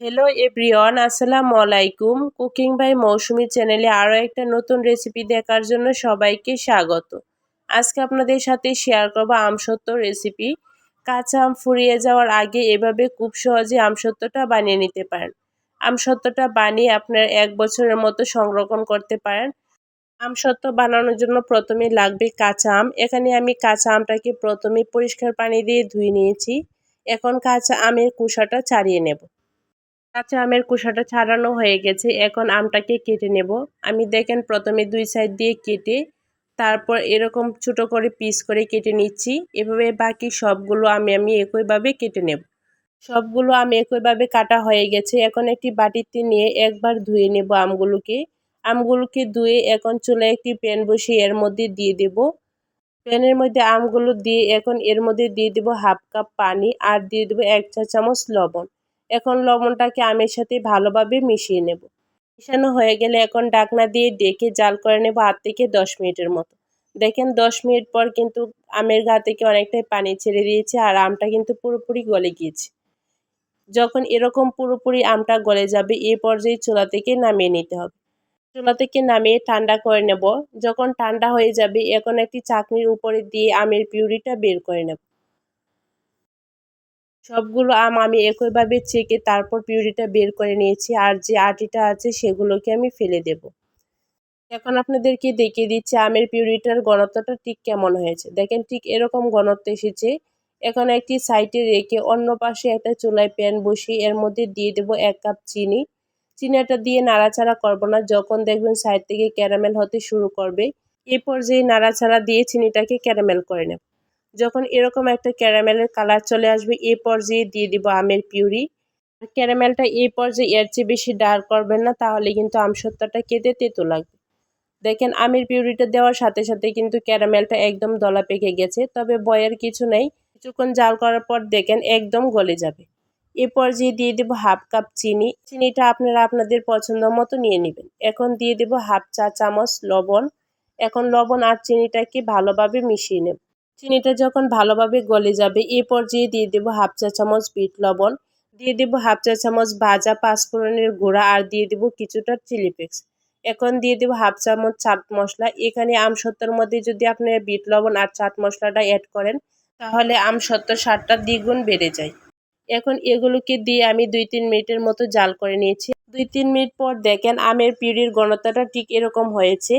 Hello everyone আসসালামু আলাইকুম cooking by মৌসুমি চ্যানেলে আরও একটা নতুন রেসিপি দেখার জন্য সবাইকে স্বাগত। আজকে আপনাদের সাথে শেয়ার করব আমসত্ব রেসিপি কাঁচা আম ফুরিয়ে যাওয়ার আগে এভাবে খুব সহজে আমসত্বটা বানিয়ে নিতে পারেন। আমসত্বটা বানিয়ে আপনার এক বছরের মতো সংরক্ষণ করতে পারেন। আমসত্ব বানানোর জন্য প্রথমে লাগবে কাঁচা আম। এখানে আমি কাঁচা আমটাকে প্রথমে পরিষ্কার পানি দিয়ে ধুয়ে নিয়েছি। এখন কাঁচা আমের কুসাটা ছাড়িয়ে নেব। কাঁচা আমের কুসাটা ছাড়ানো হয়ে গেছে। এখন আমটাকে কেটে নেব। আমি দেখেন প্রথমে দুই সাইড দিয়ে কেটে তারপর এরকম ছোট করে পিস করে কেটে নিচ্ছি। এভাবে বাকি সবগুলো আমি আমি একইভাবে কেটে নেব। সবগুলো আমি একইভাবে কাটা হয়ে গেছে। এখন একটি বাটিতে নিয়ে একবার ধুয়ে নেব আমগুলোকে। আমগুলোকে ধুয়ে এখন চুলে একটি প্যান বসিয়ে এর মধ্যে দিয়ে দেব। প্যানের মধ্যে আমগুলো দিয়ে এখন এর মধ্যে দিয়ে দেব হাফ কাপ পানি আর দিয়ে দেবো এক চা চামচ লবণ। এখন লবণটাকে আমের সাথে ভালোভাবে মিশিয়ে নেব। মিশানো হয়ে গেলে এখন ডাকনা দিয়ে ডেকে জাল করে নেব আট থেকে দশ মিনিটের মতো। দেখেন দশ মিনিট পর কিন্তু আমের গা থেকে অনেকটাই পানি ছেড়ে দিয়েছে আর আমটা কিন্তু পুরোপুরি গলে গিয়েছে। যখন এরকম পুরোপুরি আমটা গলে যাবে এই পর্যায়ে চুলা থেকে নামিয়ে নিতে হবে। চুলা থেকে নামিয়ে ঠান্ডা করে নেব। যখন ঠান্ডা হয়ে যাবে এখন একটি চাকনির উপরে দিয়ে আমের পিউরিটা বের করে নেব। সবগুলো আম আমি একইভাবে চেকে তারপর পিউরিটা বের করে নিয়েছি আর যে আটিটা আছে সেগুলোকে আমি ফেলে দেব। এখন আপনাদেরকে দেখিয়ে দিচ্ছি আমের পিউরিটার ঘনত্বটা ঠিক কেমন হয়েছে। দেখেন ঠিক এরকম ঘনত্ব এসেছে। এখন একটি সাইডে রেখে অন্য পাশে একটা চুলায় প্যান বসিয়ে এর মধ্যে দিয়ে দেব এক কাপ চিনি। চিনিটা দিয়ে নাড়াচাড়া করব না। যখন দেখবেন সাইড থেকে ক্যারামেল হতে শুরু করবে, এ পর্যায়ে নাড়াচাড়া দিয়ে চিনিটাকে ক্যারামেল করে নেব। যখন এরকম একটা ক্যারামেলের কালার চলে আসবে এই পর্যায়ে দিয়ে দিব আমের পিউরি। ক্যারামেলটা এই পর্যায়ে এর চেয়ে বেশি ডার্ক করবেন না, তাহলে কিন্তু আমসত্ত্বটা কেটে তেতো লাগবে। দেখেন, আমের পিউরিটা দেওয়ার সাথে সাথে কিন্তু ক্যারামেলটা একদম দলা পেকে গেছে, তবে বয়ের কিছু নেই। কিছুক্ষণ জাল করার পর দেখেন একদম গলে যাবে। এ পর্যায়ে দিয়ে দেবো হাফ কাপ চিনি। চিনিটা আপনারা আপনাদের পছন্দ মতো নিয়ে নেবেন। এখন দিয়ে দেবো হাফ চা চামচ লবণ। এখন লবণ আর চিনিটাকে ভালোভাবে মিশিয়ে নেব। চিনিটা যখন ভালোভাবে গলে যাবে, এ পর্যায়ে দিয়ে দেব হাফ চা চামচ বিট লবণ, দিয়ে দেব হাফ চা চামচ ভাজা পাঁচফোড়নের গুঁড়া আর দিয়ে দেব কিছুটা চিলি ফ্লেক্স। এখন দিয়ে দেবো হাফ চামচ চাট মশলা। এখানে আম সত্তর মধ্যে যদি আপনারা বিট লবণ আর চাট মশলাটা অ্যাড করেন, তাহলে আম সত্তর স্বাদটা দ্বিগুণ বেড়ে যায়। এখন এগুলোকে দিয়ে আমি দুই তিন মিনিটের মতো জাল করে নিয়েছি। দুই তিন মিনিট পর দেখেন আমের পিউরির ঘনত্বটা ঠিক এরকম হয়েছে।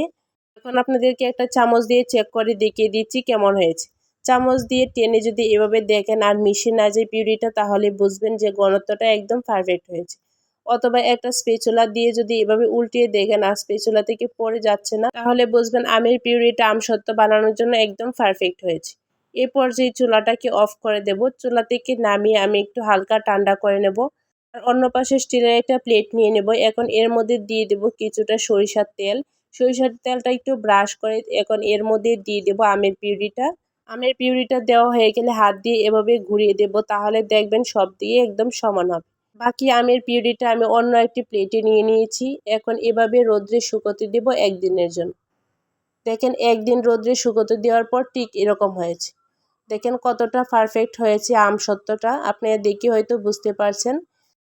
এখন আপনাদেরকে একটা চামচ দিয়ে চেক করে দেখিয়ে দিচ্ছি কেমন হয়েছে। চামচ দিয়ে টেনে যদি এভাবে দেখেন আর মিশে না যায় পিউরিটা, তাহলে বুঝবেন যে ঘনত্বটা একদম পারফেক্ট হয়েছে। অথবা একটা স্পেচুলা দিয়ে যদি এভাবে উল্টিয়ে দেখেন আর স্পেচুলা থেকে পড়ে যাচ্ছে না, তাহলে বুঝবেন আমের পিউরিটা আমসত্ব বানানোর জন্য একদম পারফেক্ট হয়েছে। এ পর্যায়ে চুলাটাকে অফ করে দেব। চুলা থেকে নামিয়ে আমি একটু হালকা ঠান্ডা করে নেব। আর অন্য পাশে স্টিলের একটা প্লেট নিয়ে নেব। এখন এর মধ্যে দিয়ে দেব কিছুটা সরিষার তেল। সরিষার তেলটা একটু ব্রাশ করে এখন এর মধ্যে দিয়ে দেবো আমের পিউরিটা। আমের পিউরিটা দেওয়া হয়ে গেলে হাত দিয়ে এভাবে ঘুরিয়ে দেব তাহলে দেখবেন সব দিয়ে একদম সমান হবে। বাকি আমের পিউরিটা আমি অন্য একটি প্লেটে নিয়ে নিয়েছি। এখন এভাবে রোদ্রে শুকোতে দেব একদিনের জন্য। দেখেন একদিন রোদ্রে শুকোতে দেওয়ার পর ঠিক এরকম হয়েছে। দেখেন কতটা পারফেক্ট হয়েছে আম সত্যটা। আপনারা দেখে হয়তো বুঝতে পারছেন।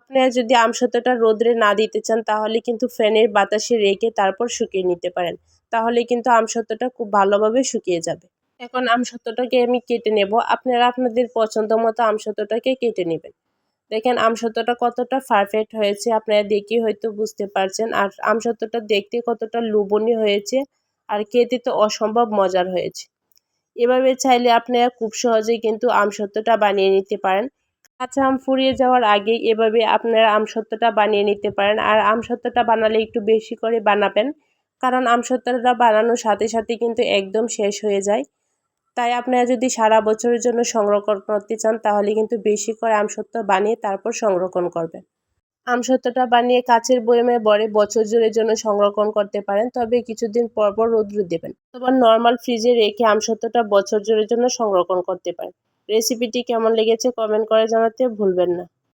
আপনারা যদি আমসত্ত্বটা রোদ্রে না দিতে চান, তাহলে কিন্তু ফ্যানের বাতাসে রেখে তারপর শুকিয়ে নিতে পারেন। তাহলে কিন্তু আমসত্ত্বটা খুব ভালোভাবে শুকিয়ে যাবে। এখন আমসত্ত্বটাকে আমি কেটে নেব। আপনারা আপনাদের পছন্দ মতো আমসত্ত্বটাকে কেটে নেবেন। দেখেন, আমসত্ত্বটা কতটা পারফেক্ট হয়েছে। আপনারা দেখে হয়তো বুঝতে পারছেন। আর আমসত্ত্বটা দেখতে কতটা লুবনীয় হয়েছে। আর খেতে তো অসম্ভব মজার হয়েছে। এভাবে চাইলে আপনারা খুব সহজেই কিন্তু আমসত্ত্বটা বানিয়ে নিতে পারেন। কাঁচা আম ফুরিয়ে যাওয়ার আগে এভাবে আপনারা আমসত্ত্বটা বানিয়ে নিতে পারেন। আর আমসত্ত্বটা বানালে একটু বেশি করে বানাবেন, কারণ আমসত্ত্বটা বানানোর সাথে সাথে কিন্তু একদম শেষ হয়ে যায়। তাই আপনারা যদি সারা বছরের জন্য সংরক্ষণ করতে চান, তাহলে কিন্তু বেশি করে আমসত্ত্ব বানিয়ে তারপর সংরক্ষণ করবেন। আমসত্ত্বটা বানিয়ে কাচের বয়মে বড়ে বছর জুড়ের জন্য সংরক্ষণ করতে পারেন, তবে কিছুদিন পর পর রোদ্রু দেবেন। অথবা নর্মাল ফ্রিজে রেখে আমসত্ত্বটা বছর জুড়ের জন্য সংরক্ষণ করতে পারেন। রেসিপিটি কেমন লেগেছে কমেন্ট করে জানাতে ভুলবেন না।